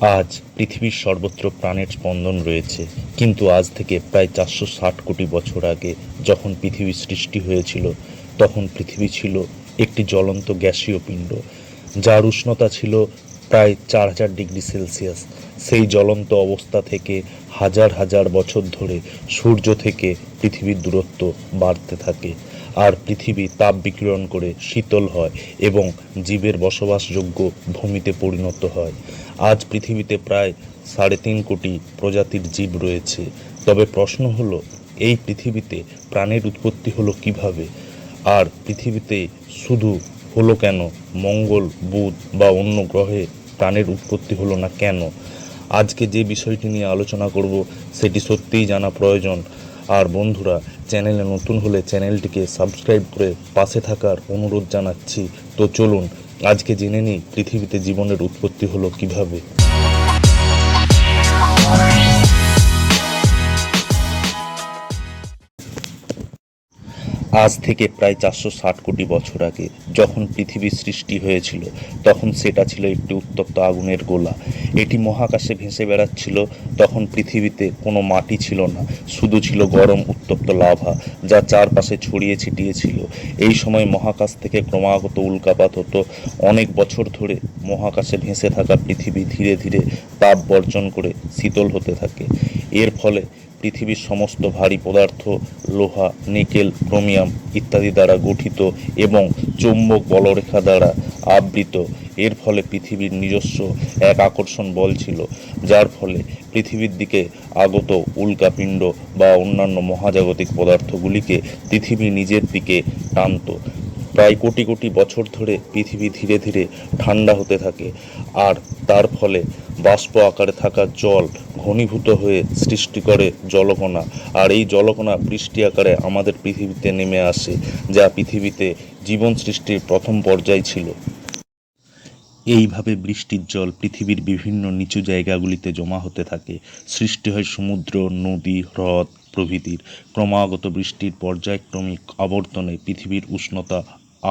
আজ পৃথিবীর সর্বত্র প্রাণের স্পন্দন রয়েছে। কিন্তু আজ থেকে প্রায় চারশো ষাট কোটি বছর আগে যখন পৃথিবী সৃষ্টি হয়েছিল, তখন পৃথিবী ছিল একটি জ্বলন্ত গ্যাসীয় পিণ্ড, যার উষ্ণতা ছিল প্রায় চার হাজার ডিগ্রি সেলসিয়াস। সেই জ্বলন্ত অবস্থা থেকে হাজার হাজার বছর ধরে সূর্য থেকে পৃথিবীর দূরত্ব বাড়তে থাকে। আর পৃথিবী তাপ বিকিরণ করে শীতল হয় এবং জীবের বসবাসযোগ্য ভূমিতে পরিণত হয়। আজ পৃথিবীতে প্রায় সাড়ে তিন কোটি প্রজাতির জীব রয়েছে। তবে প্রশ্ন হলো, এই পৃথিবীতে প্রাণের উৎপত্তি হলো কীভাবে? আর পৃথিবীতে শুধু হলো কেন মঙ্গল, বুধ বা অন্য গ্রহে প্রাণের উৎপত্তি হলো না কেন? আজকে যে বিষয়টি নিয়ে আলোচনা করব, সেটি সত্যিই জানা প্রয়োজন। আর বন্ধুরা, চ্যানেলে নতুন হলে চ্যানেলটিকে সাবস্ক্রাইব করে পাশে থাকার অনুরোধ জানাচ্ছি। তো চলুন, আজকে জেনে নিই পৃথিবীতে জীবনের উৎপত্তি হলো কীভাবে। আজ থেকে প্রায় চারশো ষাট কোটি বছর আগে যখন পৃথিবীর সৃষ্টি হয়েছিল, তখন সেটা ছিল একটি উত্তপ্ত আগুনের গোলা। এটি মহাকাশে ভেসে বেড়াচ্ছিল, তখন পৃথিবীতে কোনো মাটি ছিল না, শুধু ছিল গরম উত্তপ্ত লাভা, যা চারপাশে ছড়িয়ে ছিটিয়ে ছিল এই সময় মহাকাশ থেকে ক্রমাগত উল্কাপাত হতো। অনেক বছর ধরে মহাকাশে ভেসে থাকা পৃথিবী ধীরে ধীরে তাপ বর্জন করে শীতল হতে থাকে। এর ফলে পৃথিবীর সমস্ত ভারী পদার্থ, লোহা, নিকেল, ক্রোমিয়াম ইত্যাদি দ্বারা গঠিত এবং চৌম্বক বলরেখা দ্বারা আবৃত। এর ফলে পৃথিবীর নিজস্ব এক আকর্ষণ বল ছিল, যার ফলে পৃথিবীর দিকে আগত উল্কাপিণ্ড বা অন্যান্য মহাজাগতিক পদার্থগুলিকে পৃথিবী নিজের দিকে টানত। প্রায় কোটি কোটি বছর ধরে পৃথিবী ধীরে ধীরে ঠান্ডা হতে থাকে। আর তার ফলে বাষ্প আকারে থাকা জল ঘনীভূত হয়ে সৃষ্টি করে জলকণা। আর এই জলকণা বৃষ্টি আকারে আমাদের পৃথিবীতে নেমে আসে, যা পৃথিবীতে জীবন সৃষ্টির প্রথম পর্যায় ছিল। এইভাবে বৃষ্টির জল পৃথিবীর বিভিন্ন নিচু জায়গাগুলিতে জমা হতে থাকে। সৃষ্টি হয় সমুদ্র, নদী, হ্রদ প্রভৃতির। ক্রমাগত বৃষ্টির পর্যায়ক্রমিক আবর্তনে পৃথিবীর উষ্ণতা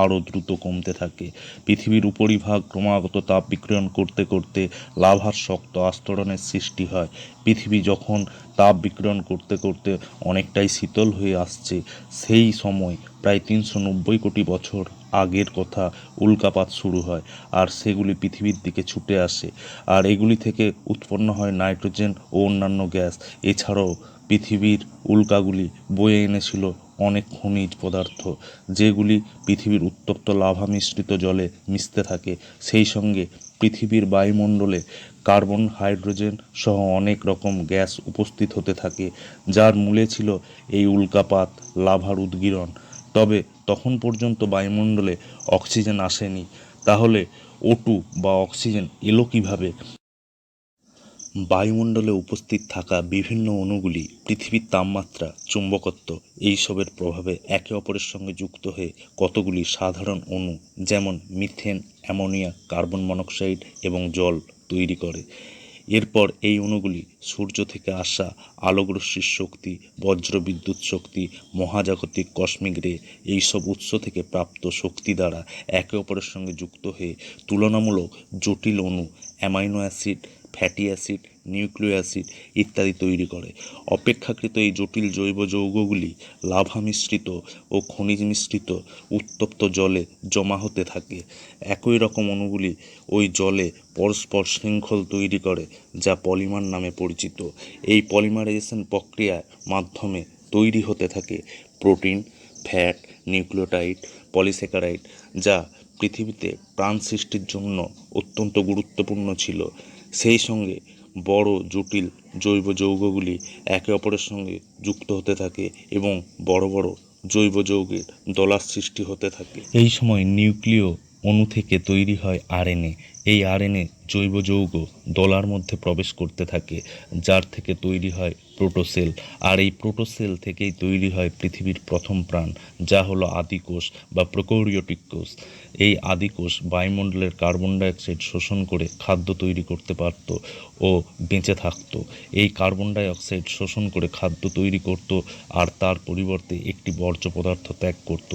আরও দ্রুত কমতে থাকে। পৃথিবীর উপরিভাগ ক্রমাগত তাপ বিকিরণ করতে করতে লাভার শক্ত আস্তরণের সৃষ্টি হয়। পৃথিবী যখন তাপ বিকিরণ করতে করতে অনেকটাই শীতল হয়ে আসছে, সেই সময় প্রায় তিনশো নব্বই কোটি বছর আগের কথা উল্কাপাত শুরু হয় আর সেগুলি পৃথিবীর দিকে ছুটে আসে। আর এগুলি থেকে উৎপন্ন হয় নাইট্রোজেন ও অন্যান্য গ্যাস। এছাড়াও পৃথিবীর উল্কাগুলি বয়ে এনেছিল অনেক খনিজ পদার্থ, যেগুলি পৃথিবীর উত্তপ্ত লাভা মিশ্রিত জলে মিশতে থাকে। সেই সঙ্গে পৃথিবীর বায়ুমণ্ডলে কার্বন, হাইড্রোজেন সহ অনেক রকম গ্যাস উপস্থিত হতে থাকে, যার মূলে ছিল এই উল্কাপাত লাভার উদ্গীরণ। তবে তখন পর্যন্ত বায়ুমণ্ডলে অক্সিজেন আসেনি। তাহলে ওটু বা অক্সিজেন এলো কীভাবে? বায়ুমণ্ডলে উপস্থিত থাকা বিভিন্ন অণুগুলি পৃথিবীর তাপমাত্রা, চুম্বকত্ব এইসবের প্রভাবে একে অপরের সঙ্গে যুক্ত হয়ে কতগুলি সাধারণ অণু, যেমন মিথেন, অ্যামোনিয়া, কার্বন মনোক্সাইড এবং জল তৈরি করে। এরপর এই অণুগুলি সূর্য থেকে আসা আলোকরশ্মির শক্তি বজ্র বিদ্যুৎ শক্তি, মহাজাগতিক কসমিক রে এইসব উৎস থেকে প্রাপ্ত শক্তি দ্বারা একে অপরের সঙ্গে যুক্ত হয়ে তুলনামূলক জটিল অণু, অ্যামাইনো অ্যাসিড ফ্যাটি অ্যাসিড নিউক্লিয় অ্যাসিড ইত্যাদি তৈরি করে। অপেক্ষাকৃত এই জটিল জৈব যৌগগুলি লাভা মিশ্রিত ও খনিজ মিশ্রিত উত্তপ্ত জলে জমা হতে থাকে। একই রকম অণুগুলি ওই জলে পরস্পর শৃঙ্খল তৈরি করে, যা পলিমার নামে পরিচিত। এই পলিমারাইজেশন প্রক্রিয়ার মাধ্যমে তৈরি হতে থাকে প্রোটিন, ফ্যাট, নিউক্লিওটাইড পলিস্যাকারাইড যা পৃথিবীতে প্রাণ সৃষ্টির জন্য অত্যন্ত গুরুত্বপূর্ণ ছিল। সেই সঙ্গে বড় জটিল জৈব যৌগগুলি একে অপরের সঙ্গে যুক্ত হতে থাকে এবং বড় বড় জৈব যৌগের দলার সৃষ্টি হতে থাকে। এই সময় নিউক্লিয় অণু থেকে তৈরি হয় আরএনএ। এই আরএনএ জৈব যৌগ দলার মধ্যে প্রবেশ করতে থাকে, যার থেকে তৈরি হয় প্রোটোসেল। আর এই প্রোটোসেল থেকেই তৈরি হয় পৃথিবীর প্রথম প্রাণ, যা হলো আদিকোষ বা প্রোকৌরিওটিক কোষ এই আদিকোষ বায়ুমণ্ডলের কার্বন ডাইঅক্সাইড শোষণ করে খাদ্য তৈরি করতে পারত ও বেঁচে থাকতো। এই কার্বন ডাইঅক্সাইড শোষণ করে খাদ্য তৈরি করত আর তার পরিবর্তে একটি বর্জ্য পদার্থ ত্যাগ করত,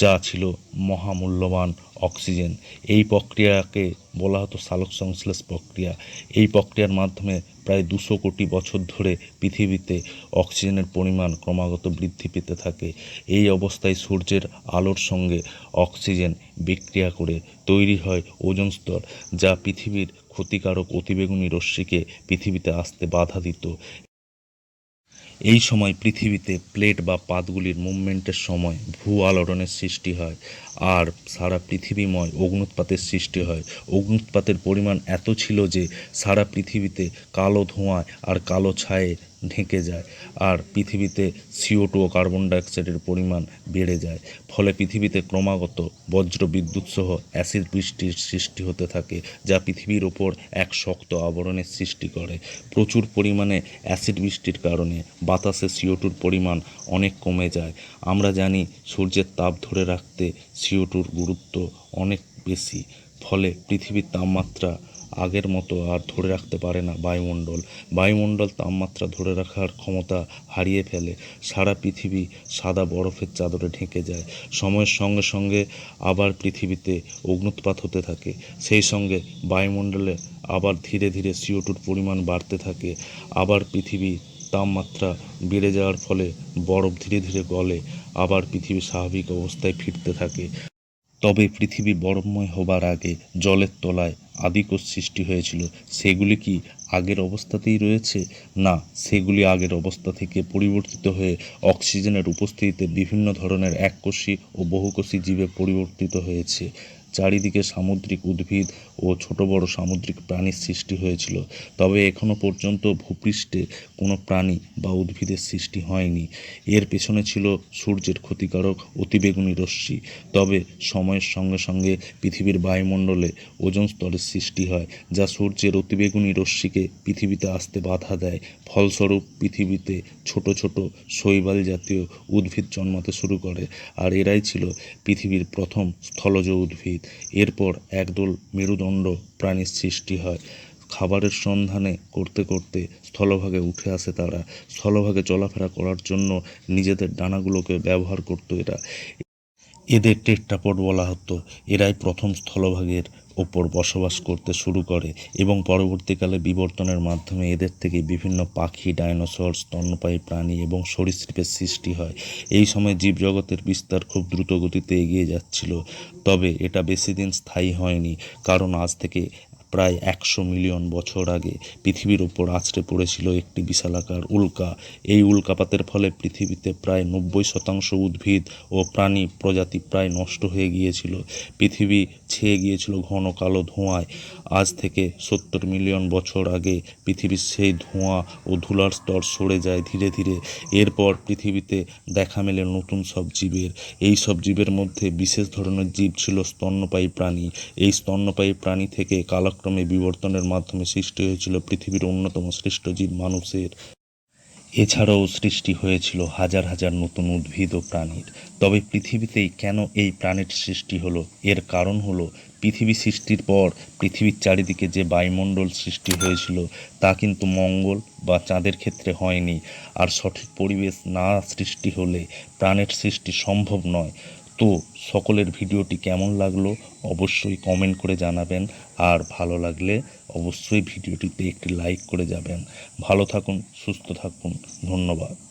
যা ছিল মহামূল্যবান অক্সিজেন। এই প্রক্রিয়াকে বলা হতো সালোক সংশ্লেষ প্রক্রিয়া। এই প্রক্রিয়ার মাধ্যমে প্রায় দুশো কোটি বছর ধরে পৃথিবীতে অক্সিজেনের পরিমাণ ক্রমাগত বৃদ্ধি পেতে থাকে। এই অবস্থায় সূর্যের আলোর সঙ্গে অক্সিজেন বিক্রিয়া করে তৈরি হয় ওজোন স্তর, যা পৃথিবীর ক্ষতিকারক অতিবেগুনি রশ্মিকে পৃথিবীতে আসতে বাধা দিত। এই সময় পৃথিবীতে প্লেট বা পাতগুলির মুভমেন্টের সময় ভূ আলোড়নের সৃষ্টি হয় আর সারা পৃথিবীময় অগ্নুৎপাতের সৃষ্টি হয়। অগ্নুৎপাতের পরিমাণ এত ছিল যে সারা পৃথিবীতে কালো ধোঁয়ায় আর কালো ছায়ে ঢেকে যায় আর পৃথিবীতে সিও টু ও কার্বন ডাইঅক্সাইডের পরিমাণ বেড়ে যায়। ফলে পৃথিবীতে ক্রমাগত বজ্র বিদ্যুৎ সহ অ্যাসিড বৃষ্টির সৃষ্টি হতে থাকে, যা পৃথিবীর ওপর এক শক্ত আবরণের সৃষ্টি করে। প্রচুর পরিমাণে অ্যাসিড বৃষ্টির কারণে বাতাসে সিও টুর পরিমাণ অনেক কমে যায়। আমরা জানি সূর্যের তাপ ধরে রাখতে সিও টুর গুরুত্ব অনেক বেশি। ফলে পৃথিবীর তাপমাত্রা আগের মতো আর ধরে রাখতে পারে না বায়ুমণ্ডল। বায়ুমণ্ডল তাপমাত্রা ধরে রাখার ক্ষমতা হারিয়ে ফেলে। সারা পৃথিবী সাদা বরফের চাদরে ঢেকে যায়। সময়ের সঙ্গে সঙ্গে আবার পৃথিবীতে অগ্নুৎপাত হতে থাকে। সেই সঙ্গে বায়ুমণ্ডলে আবার ধীরে ধীরে সিও টুর পরিমাণ বাড়তে থাকে। আবার পৃথিবী তাপমাত্রা বেড়ে যাওয়ার ফলে বরফ ধীরে ধীরে গলে। আবার পৃথিবী স্বাভাবিক অবস্থায় ফিরতে থাকে। তবে পৃথিবী বরফময় হবার আগে জলের তলায় আদিকোষ সৃষ্টি হয়েছিল। সেগুলি কি আগের অবস্থাতেই রয়েছে? না, সেগুলি আগের অবস্থা থেকে পরিবর্তিত হয়ে অক্সিজেনের উপস্থিতিতে বিভিন্ন ধরনের এককোষী ও বহুকোষী জীবে পরিবর্তিত হয়েছে। চারিদিকে সামুদ্রিক উদ্ভিদ ও ছোট বড় সামুদ্রিক প্রাণীর সৃষ্টি হয়েছিল। তবে এখনও পর্যন্ত ভূপৃষ্ঠে কোনো প্রাণী বা উদ্ভিদের সৃষ্টি হয়নি। এর পেছনে ছিল সূর্যের ক্ষতিকারক অতিবেগুনি রশ্মি। তবে সময়ের সঙ্গে সঙ্গে পৃথিবীর বায়ুমণ্ডলে ওজোন স্তরের সৃষ্টি হয়, যা সূর্যের অতিবেগুনি রশ্মিকে পৃথিবীতে আসতে বাধা দেয়। ফলস্বরূপ, পৃথিবীতে ছোট ছোট শৈবাল জাতীয় উদ্ভিদ জন্মাতে শুরু করে, আর এরাই ছিল পৃথিবীর প্রথম স্থলজ উদ্ভিদ। এরপর একদল মেরুদণ্ড প্রাণীর সৃষ্টি হয়। খাবারের সন্ধানে করতে করতে স্থলভাগে উঠে আসে তারা। স্থলভাগে চলাফেরা করার জন্য নিজেদের ডানাগুলোকে ব্যবহার করতো এরা। এদের টেট্টাপট বলা হতো। এরাই প্রথম স্থলভাগের ওপর বসবাস করতে শুরু করে এবং পরবর্তীকালে বিবর্তনের মাধ্যমে এদের থেকে বিভিন্ন পাখি, ডাইনোসর, স্তন্যপায়ী প্রাণী এবং সরীসৃপের সৃষ্টি হয়। এই সময় জীবজগতের বিস্তার খুব দ্রুত গতিতে এগিয়ে যাচ্ছিল, তবে এটা বেশি দিন স্থায়ী হয়নি, কারণ আজ থেকে প্রায় একশো মিলিয়ন বছর আগে পৃথিবীর ওপর আছড়ে পড়েছিল একটি বিশালাকার উল্কা। এই উল্কাপাতের ফলে পৃথিবীতে প্রায় নব্বই শতাংশ উদ্ভিদ ও প্রাণী প্রজাতি প্রায় নষ্ট হয়ে গিয়েছিল। পৃথিবী ছেয়ে গিয়েছিল ঘন কালো ধোঁয়ায়। আজ থেকে সত্তর মিলিয়ন বছর আগে পৃথিবীর সেই ধোঁয়া ও ধুলার স্তর সরে যায় ধীরে ধীরে। এরপর পৃথিবীতে দেখা মেলে নতুন সব জীবের। এই সব জীবের মধ্যে বিশেষ ধরনের জীব ছিল স্তন্যপায়ী প্রাণী। এই স্তন্যপায়ী প্রাণী থেকে কালক্রমে বিবর্তনের মাধ্যমে সৃষ্টি হয়েছিল পৃথিবীর অন্যতম শ্রেষ্ঠ জীব মানুষের এছাড়াও সৃষ্টি হয়েছিল হাজার হাজার নতুন উদ্ভিদ ও প্রাণীর। তবে পৃথিবীতেই কেন এই প্রাণীর সৃষ্টি হলো? এর কারণ হলো, পৃথিবী সৃষ্টির পর পৃথিবীর চারিদিকে যে বায়ুমণ্ডল সৃষ্টি হয়েছিল, তা কিন্তু মঙ্গল বা চাঁদের ক্ষেত্রে হয়নি। আর সঠিক পরিবেশ না সৃষ্টি হলে প্রাণের সৃষ্টি সম্ভব নয়। তো সকলের ভিডিওটি কেমন লাগল অবশ্যই কমেন্ট করে জানাবেন। আর ভালো লাগলে অবশ্যই ভিডিওটিতে একটি লাইক করে যাবেন। ভালো থাকুন, সুস্থ থাকুন। ধন্যবাদ।